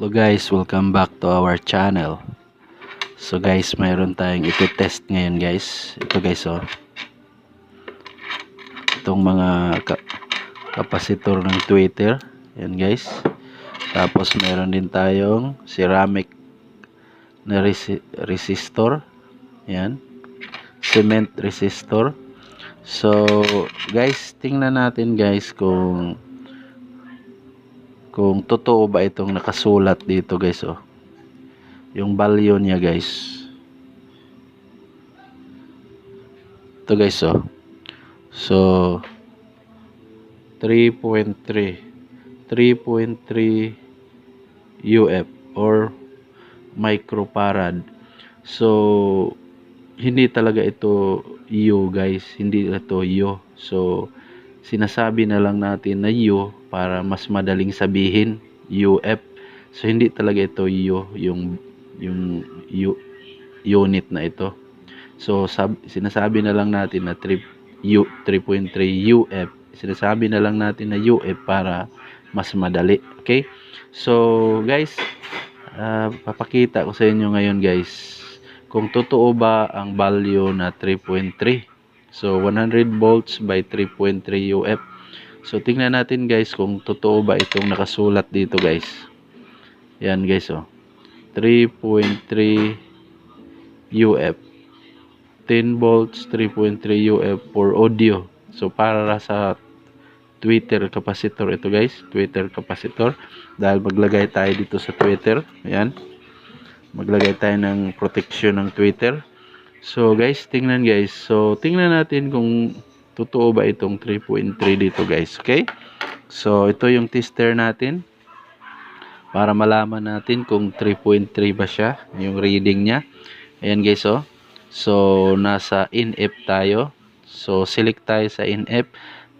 Hello guys, welcome back to our channel. So guys, mayroon tayong iti-test ngayon guys. Ito guys oh. Itong mga ka kapasitor ng Twitter. Yan guys. Tapos mayroon din tayong ceramic na resi resistor. Yan. Cement resistor. So guys, tingnan natin guys kung kung totoo ba itong nakasulat dito guys oh. Yung value niya guys. Ito guys oh. So 3.3 3.3 UF or microfarad. So hindi talaga ito U guys. Hindi ito U. So sinasabi na lang natin na U para mas madaling sabihin UF so hindi talaga ito U yung yung U, unit na ito. So sab, sinasabi na lang natin na 3 U 3.3 UF sinasabi na lang natin na UF para mas madali okay? So guys uh, papakita ko sa inyo ngayon guys kung totoo ba ang value na 3.3 So 100 volts by 3.3 UF. So tingnan natin guys kung totoo ba itong nakasulat dito guys. Yan guys oh. 3.3 UF. 10 volts 3.3 UF for audio. So para sa Twitter capacitor ito guys. Twitter capacitor. Dahil maglagay tayo dito sa Twitter. Ayan. Maglagay tayo ng protection ng Twitter. So guys, tingnan guys. So tingnan natin kung totoo ba itong 3.3 dito guys. Okay? So ito yung tester natin. Para malaman natin kung 3.3 ba siya. Yung reading niya. Ayan guys oh. So nasa in-F tayo. So select tayo sa in-F.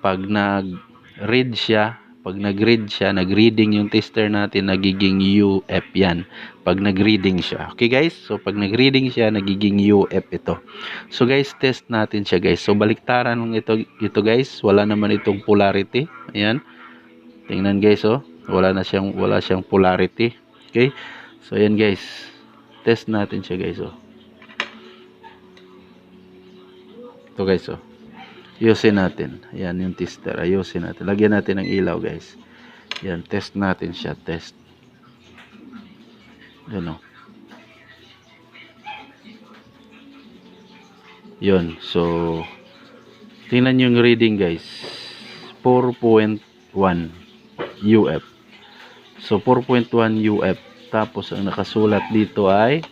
Pag nag-read siya, pag nag-read siya, nag-reading yung tester natin, nagiging UF yan. Pag nag-reading siya. Okay guys? So pag nag-reading siya, nagiging UF ito. So guys, test natin siya guys. So baliktaran ng ito, ito guys. Wala naman itong polarity. Ayan. Tingnan guys oh. Wala na siyang, wala siyang polarity. Okay? So ayan guys. Test natin siya guys oh. Ito guys oh. Ayusin natin. Ayan yung tester. Ayusin natin. Lagyan natin ng ilaw guys. Ayan. Test natin siya. Test. Ayan o. Yun. So, tingnan yung reading guys. 4.1 UF. So, 4.1 UF. Tapos, ang nakasulat dito ay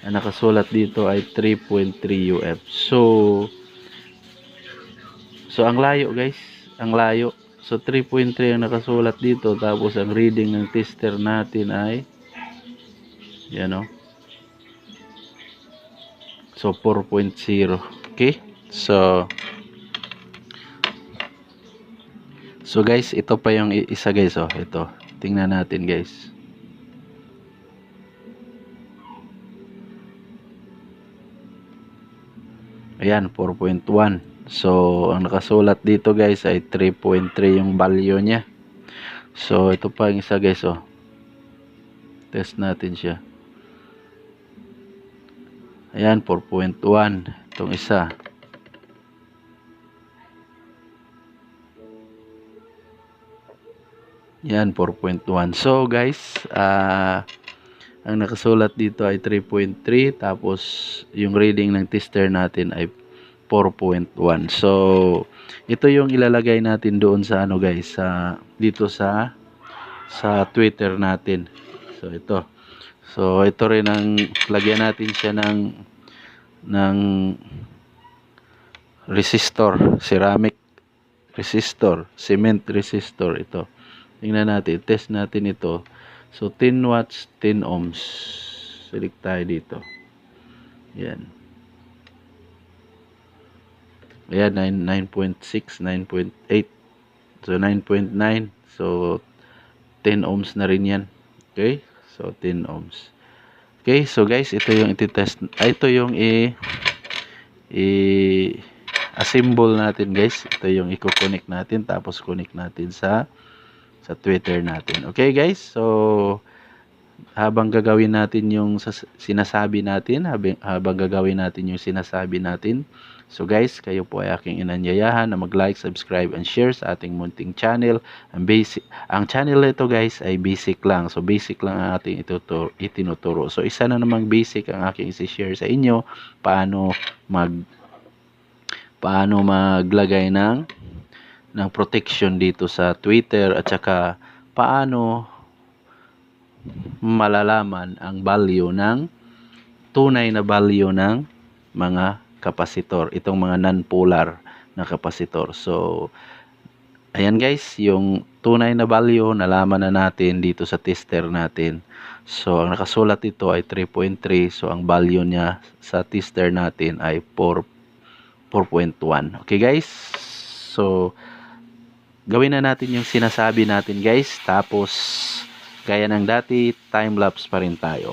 ang nakasulat dito ay 3.3 UF. So, So, ang layo guys. Ang layo. So, 3.3 ang nakasulat dito. Tapos, ang reading ng tester natin ay yan o. So, 4.0. Okay? So, so guys, ito pa yung isa guys. Oh. Ito. Tingnan natin guys. Ayan, 4.1. So, ang nakasulat dito guys ay 3.3 yung value niya. So, ito pa yung isa guys oh. Test natin siya. Ayan, 4.1. Itong isa. Yan, 4.1. So, guys, ah... Uh, ang nakasulat dito ay 3.3 tapos yung reading ng tester natin ay 4.1 so ito yung ilalagay natin doon sa ano guys sa dito sa sa Twitter natin so ito so ito rin ang lagyan natin siya ng ng resistor ceramic resistor cement resistor ito tingnan natin test natin ito So, 10 watts, 10 ohms. Select tayo dito. Yan. Ayan, 9.6, 9.8. So, 9.9. So, 10 ohms na rin yan. Okay? So, 10 ohms. Okay, so guys, ito yung iti-test. Ah, ito yung i i assemble natin guys. Ito yung i-connect natin tapos connect natin sa sa Twitter natin. Okay guys, so habang gagawin natin yung sinasabi natin, habang gagawin natin yung sinasabi natin, so guys, kayo po ay aking inanyayahan na mag-like, subscribe, and share sa ating munting channel. Ang basic, ang channel nito guys ay basic lang. So basic lang ang ating ituturo, itinuturo. So isa na namang basic ang aking isi-share sa inyo paano mag paano maglagay ng ng protection dito sa Twitter at saka paano malalaman ang value ng tunay na value ng mga kapasitor, itong mga non-polar na kapasitor. So, ayan guys, yung tunay na value nalaman na natin dito sa tester natin. So, ang nakasulat ito ay 3.3. So, ang value niya sa tester natin ay 4 4.1. Okay guys? So, gawin na natin yung sinasabi natin guys. Tapos, gaya ng dati, time-lapse pa rin tayo.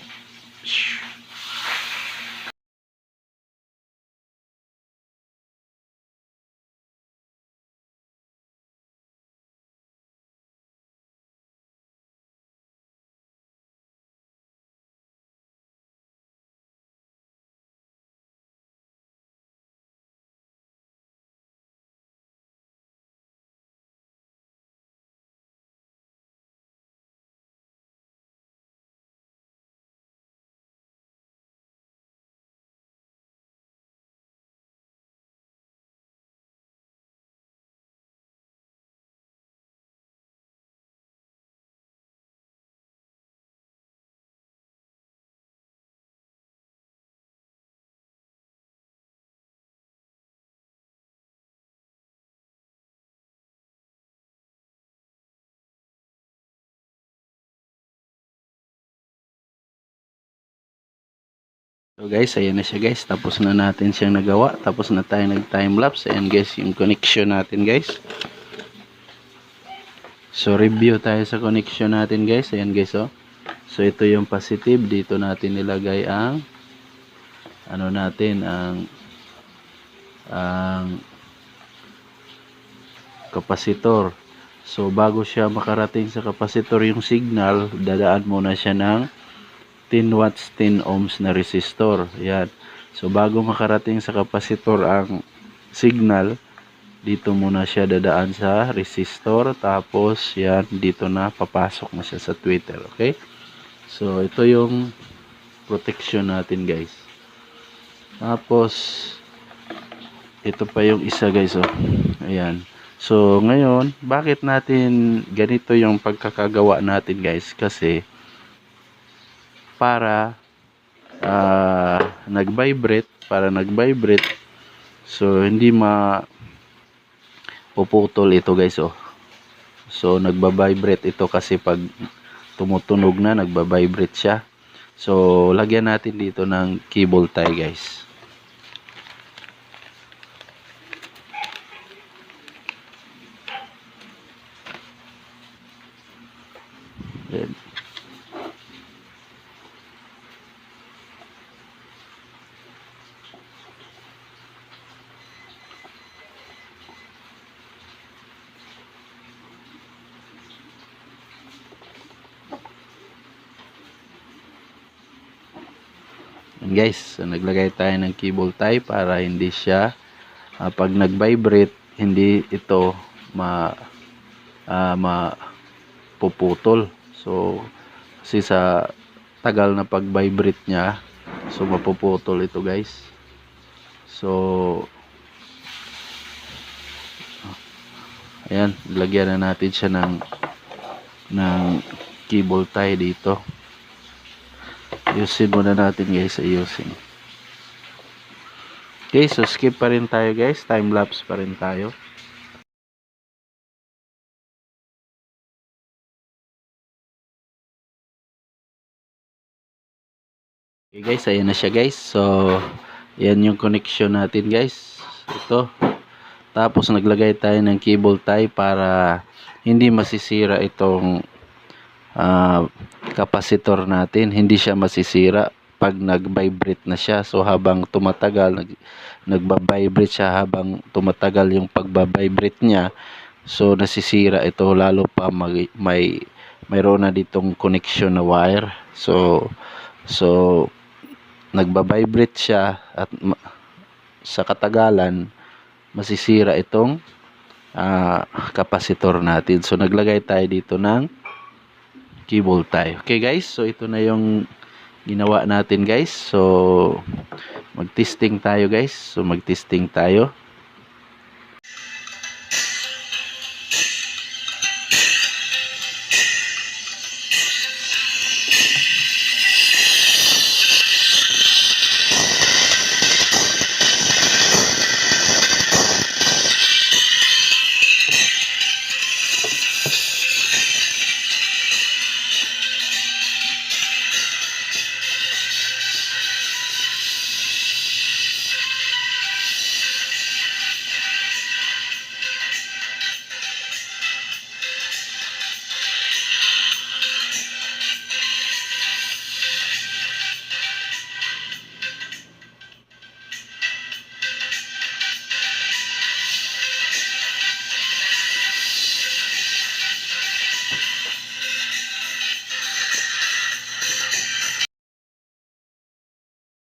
So guys, ayan na siya guys. Tapos na natin siyang nagawa. Tapos na tayo nag time lapse. Ayan guys, yung connection natin guys. So review tayo sa connection natin guys. Ayan guys oh. So ito yung positive. Dito natin nilagay ang ano natin ang ang kapasitor. So bago siya makarating sa kapasitor yung signal, dadaan muna siya ng 10 watts 10 ohms na resistor. Yan. So bago makarating sa kapasitor ang signal, dito muna siya dadaan sa resistor tapos yan dito na papasok na siya sa Twitter, okay? So ito yung protection natin, guys. Tapos ito pa yung isa, guys, oh. Ayan. So ngayon, bakit natin ganito yung pagkakagawa natin, guys? Kasi para uh, nag-vibrate, para nag-vibrate. So, hindi ma puputol ito guys oh. So, nagba-vibrate ito kasi pag tumutunog na, nagba-vibrate siya. So, lagyan natin dito ng cable tie guys. Then, Yan guys, so naglagay tayo ng cable tie para hindi siya uh, pag nag-vibrate, hindi ito ma uh, mapuputol. So kasi sa tagal na pag-vibrate niya, so mapuputol ito guys. So Ayan, lagyan na natin siya ng ng cable tie dito ayusin muna natin guys. Ayusin. Okay so skip pa rin tayo guys. Time lapse pa rin tayo. Okay guys ayan na siya guys. So yan yung connection natin guys. Ito. Tapos naglagay tayo ng cable tie para hindi masisira itong uh, capacitor natin hindi siya masisira pag nag-vibrate na siya so habang tumatagal nag nagba-vibrate siya habang tumatagal yung pagba-vibrate niya So nasisira ito lalo pa mag, may mayroon na ditong connection na wire. So so nagba-vibrate siya at sa katagalan masisira itong ah, kapasitor natin. So naglagay tayo dito ng cable tie. Okay guys, so ito na yung ginawa natin guys. So mag-testing tayo guys. So mag-testing tayo.